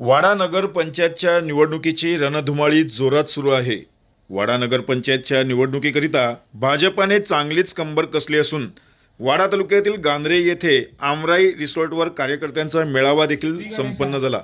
वाडा नगर पंचायतच्या निवडणुकीची रणधुमाळी जोरात सुरू आहे. वाडा नगर पंचायतच्या निवडणुकीकरिता भाजपाने चांगलीच कंबर कसली असून वाडा तालुक्यातील गांधरे येथे आमराई रिसॉर्टवर कार्यकर्त्यांचा मेळावा देखील संपन्न झाला.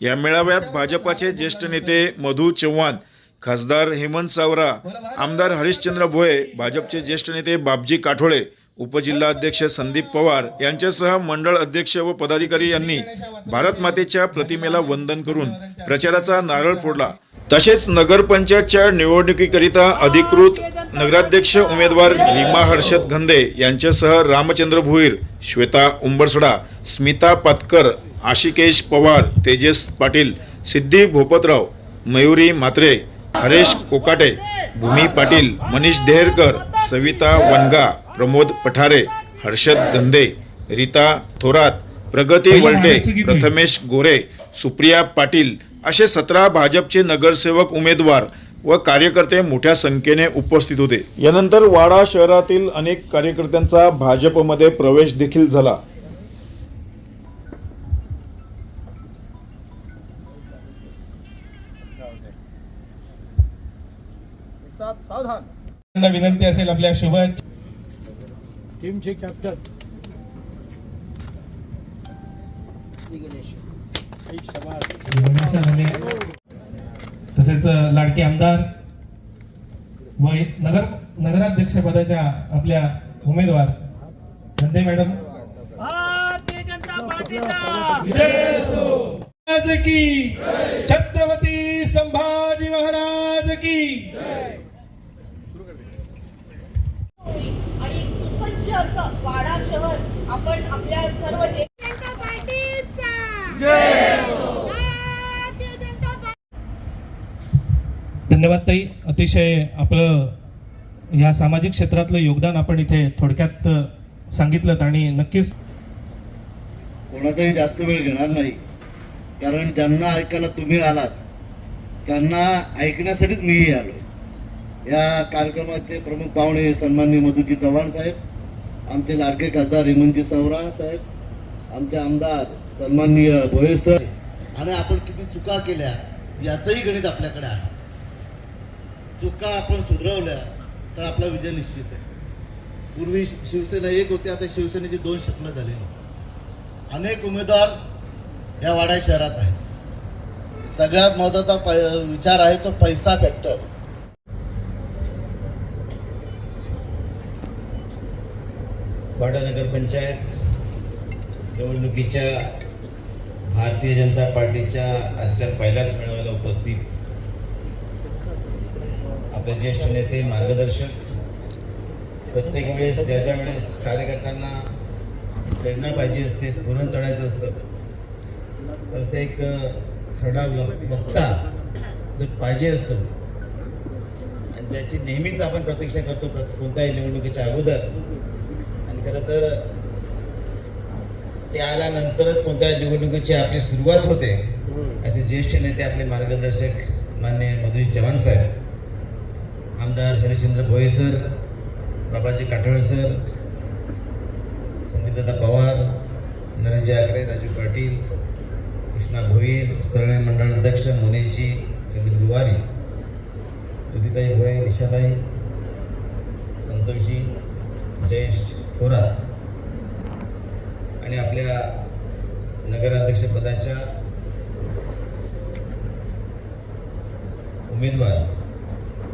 या मेळाव्यात भाजपाचे ज्येष्ठ नेते मधू चव्हाण खासदार हेमंत सावरा आमदार हरिश्चंद्र भोये भाजपचे ज्येष्ठ नेते बाबजी काठोळे उपजिल्हाध्यक्ष संदीप पवार यांच्यासह मंडळ अध्यक्ष व पदाधिकारी यांनी भारत मातेच्या प्रतिमेला वंदन करून प्रचाराचा नारळ फोडला. तसेच नगरपंचायतच्या निवडणुकीकरिता अधिकृत नगराध्यक्ष उमेदवार रीमा हर्षद घंदे यांच्यासह रामचंद्र भुईर श्वेता उंबरसडा स्मिता पातकर आशिकेश पवार तेजस पाटील सिद्धी भोपतराव मयुरी म्हात्रे हरेश कोकाटे भूमी पाटील मनीष देहरकर सविता वनगा प्रमोद पठारे हर्षद गंधे रीता थोरात प्रगती वलटे प्रथमेश गोरे सुप्रिया पाटील असे सतरा भाजपचे नगरसेवक उमेदवार व कार्यकर्ते मोठ्या संख्येने उपस्थित होते. यानंतर वाडा शहरातील अनेक कार्यकर्त्यांचा भाजपमध्ये प्रवेश देखील झाला. विनंती असेल आपल्या शुभ टीमचे कॅप्टन तसेच लाडके आमदार व नगर नगराध्यक्ष पदाच्या आपल्या उमेदवार धंदे मॅडम. की छत्रपती संभाजी महाराज की! असं वाडा शहर आपण आपल्या सर्व जे जनता पार्टीचा! भारतीय जनता पार्टी धन्यवाद ताई. अतिशय आपलं ह्या सामाजिक क्षेत्रातलं योगदान आपण इथे थोडक्यात सांगितलं आणि नक्कीच कोणाचाही जास्त वेळ घेणार नाही. कारण ज्यांना ऐकायला तुम्ही आलात त्यांना ऐकण्यासाठीच मीही आलो या कार्यक्रमाचे प्रमुख पाहुणे सन्माननीय मधुजी चव्हाण साहेब आमचे लाडके खासदार हेमंतजी सावरा साहेब आमचे आमदार सन्माननीय भोये सर आणि आपण किती चुका केल्या याचंही गणित आपल्याकडे आहे. चुका आपण सुधरवल्या तर आपला विजय निश्चित आहे. पूर्वी शिवसेना एक होती आता शिवसेनेची दोन शकलं झालेली अनेक उमेदवार या वाडा शहरात आहेत. सगळ्यात महत्त्वाचा प- विचार आहे तो पैसा फॅक्टर वाडा नगरपंचायत निवडणुकीच्या भारतीय जनता पार्टीच्या आजच्या पहिल्याच मेळाव्याला उपस्थित आपले ज्येष्ठ नेते मार्गदर्शक प्रत्येक वेळेस ज्याच्या वेळेस कार्यकर्त्यांना प्रेरणा पाहिजे असते स्फुरण चढायचं असतं तसं एक खरडा वक्ता जो पाहिजे असतो आणि ज्याची नेहमीच आपण प्रतीक्षा करतो प्र- कोणत्याही निवडणुकीच्या अगोदर खरं तर ते आल्यानंतरच कोणत्या निवडणुकीची आपली सुरुवात होते असे ज्येष्ठ नेते आपले मार्गदर्शक मान्य मधुजी चव्हाण साहेब आमदार हरिश्चंद्र भोये सर बाबाजी काठोळे सर संदीपदादा पवार नरेशजी आगरे राजू पाटील कृष्णा भोईर सरळे मंडळ अध्यक्ष मुनेशजी संदीप गुवारी तुतीताई भोये निशाताई संतोषी जयेश थोरात आणि आपल्या नगराध्यक्षपदाच्या उमेदवार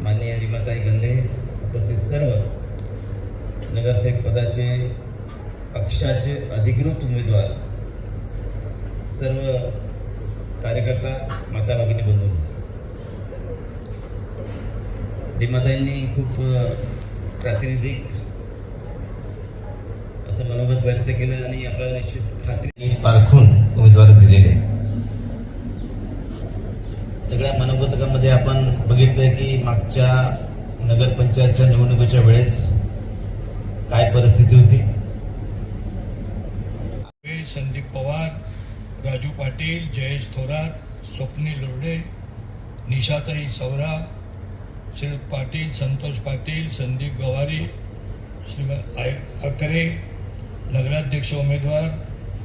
माननीय रिमाताई गंधे उपस्थित सर्व नगरसेवक पदाचे पक्षाचे अधिकृत उमेदवार सर्व कार्यकर्ता माता भगिनी बंधू. रिमाताईंनी खूप प्रातिनिधिक असं मनोगत व्यक्त केलं आणि आपल्याला निश्चित खात्री पारखून उमेदवार दिलेले. सगळ्या मनोगतकामध्ये आपण बघितलंय की मागच्या नगरपंचायतच्या निवडणुकीच्या वेळेस काय परिस्थिती होती संदीप पवार राजू पाटील जयेश थोरात स्वप्नील लोर्डे निशाताई सौरा श्रीयुत पाटील संतोष पाटील संदीप गवारी श्रीमत आय अकरे नगराध्यक्ष उमेदवार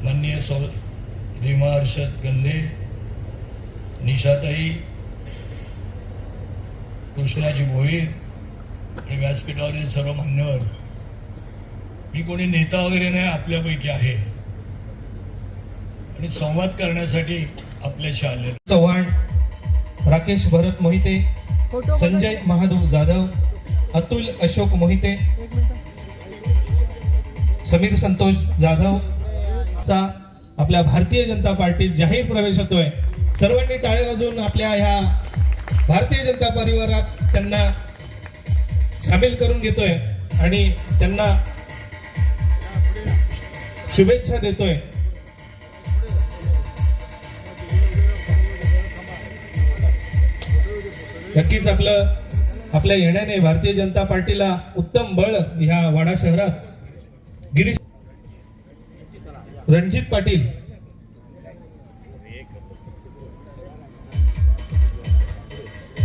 माननीय सौ रीमा हर्षद गंधे निशाताई कृष्णाजी भोईर आणि व्यासपीठावरील सर्व मान्यवर मी कोणी नेता वगैरे नाही आपल्यापैकी आहे. आणि संवाद करण्यासाठी आपल्याशी आले चव्हाण राकेश भरत मोहिते संजय महादेव जाधव अतुल अशोक मोहिते समीर संतोष जाधव चा आपल्या भारतीय जनता पार्टीत जाहीर प्रवेश होतोय. सर्वांनी टाळे वाजून आपल्या ह्या भारतीय जनता परिवारात त्यांना सामील करून घेतोय आणि त्यांना शुभेच्छा देतोय. नक्कीच आपलं आपल्या येण्याने भारतीय जनता पार्टीला उत्तम बळ ह्या वाडा शहरात गिरीश रणजित पाटील.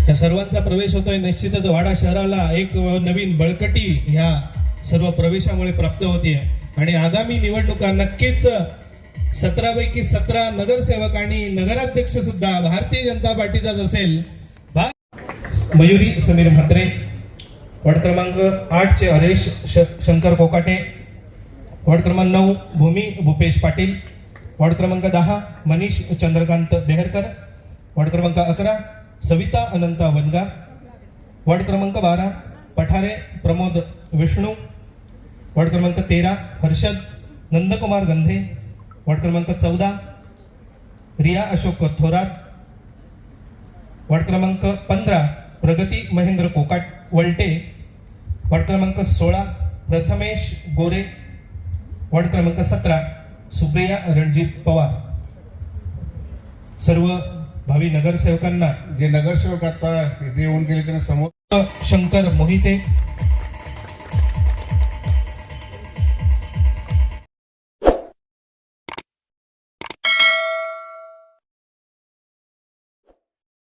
या सर्वांचा प्रवेश होतोय. निश्चितच वाडा शहराला एक नवीन बळकटी ह्या सर्व प्रवेशामुळे प्राप्त होतीये. आणि आगामी निवडणुका नक्कीच सतरा पैकी सतरा नगरसेवक आणि नगराध्यक्ष सुद्धा भारतीय जनता पार्टीचाच असेल. मयुरी समीर म्हात्रे. वार्ड क्रमांक आठ चे हरेश शंकर कोकाटे. वॉर्ड क्रमांक नऊ भूमी भूपेश पाटील. वॉर्ड क्रमांक दहा मनीष चंद्रकांत देहरकर. वॉर्ड क्रमांक अकरा सविता अनंता वनगा. वॉर्ड क्रमांक बारा पठारे प्रमोद विष्णू. वॉर्ड क्रमांक तेरा हर्षद नंदकुमार गंधे. वॉर्ड क्रमांक चौदा रिया अशोक थोरात. वॉर्ड क्रमांक पंधरा प्रगती महेंद्र कोकाट वलटे. वॉर्ड क्रमांक सोळा प्रथमेश गोरे. वार्ड क्रमांक सतरा सुप्रिया रणजित पवार. सर्व भावी नगरसेवकांना जे नगरसेवक आता इथे येऊन गेले त्यांना समोर शंकर मोहिते